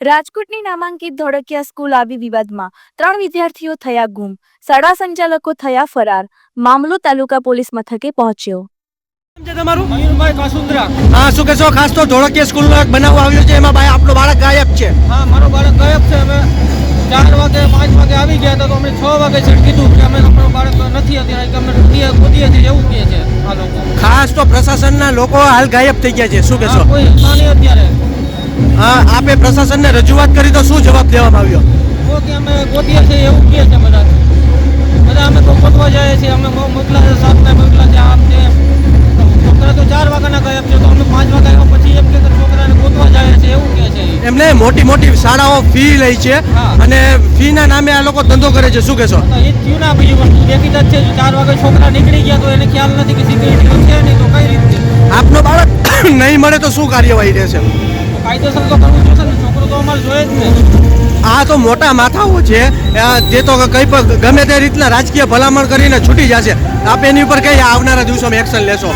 રાજકોટની નામાંકિત ધોળકિયા સ્કૂલ આવી વિવાદમાં ત્રણ વિદ્યાર્થીઓ થયા ગુમ શાળા સંચાલકો થયા ફરાર મામલો તાલુકા પોલીસ મથકે પહોંચ્યો. હા શું કહેશો? ખાસ તો ધોળકીયા સ્કૂલનો એક બનાવ આવ્યો છે એમાં ભાઈ આપણો બાળક ગાયબ છે. હા મારો બાળક ગાયબ છે. અમે ચાર વાગે પાંચ વાગે આવી ગયા હતા તો અમે છ વાગે છે કીધું કે અમે અમારું બાળક નથી અત્યારે કે અમે ગોતીએ ગોતીએ છીએ એવું કહે છે આ લોકો. ખાસ તો પ્રશાસનના લોકો હાલ ગાયબ થઈ ગયા છે. શું કહેશો? કોઈ અત્યારે. આપે પ્રશાસનને રજૂઆત કરી તો શું જવાબ દેવામાં આવ્યો? તો કે અમે ગોતીએ છીએ એવું કહે છે બધા. બધા અમે ગોતવા જઈએ છીએ અમે બહુ મોકલા છે સાતને મોકલા છે આમ છે છોકરા તો ચાર વાગ્યાના ગાયબ છે તો અમે પાંચ વાગ્યા પછી એમ કે છોકરાને ગોતવા જાય છે એવું કહે છે એમને મોટી મોટી શાળાઓ ફી લે છે. અને ફીના નામે આ લોકો ધંધો કરે છે શું કહેશો? એ થયું ના બીજું જ છે ચાર વાગે છોકરા નીકળી ગયા તો એને ખ્યાલ નથી કે સિક્યુરિટી છે નહીં તો કઈ રીતે? આપનો બાળક નહીં મળે તો શું કાર્યવાહી રહેશે? કાયદેસર તો કરવું જોશે ને છોકરો તો અમારે જોઈએ જ ને આ તો મોટા માથાઓ છે. જે તો કઈ પણ ગમે તે રીતના રાજકીય ભલામણ કરીને છૂટી જશે. આપ એની ઉપર કઈ આવનારા દિવસોમાં એક્શન લેશો.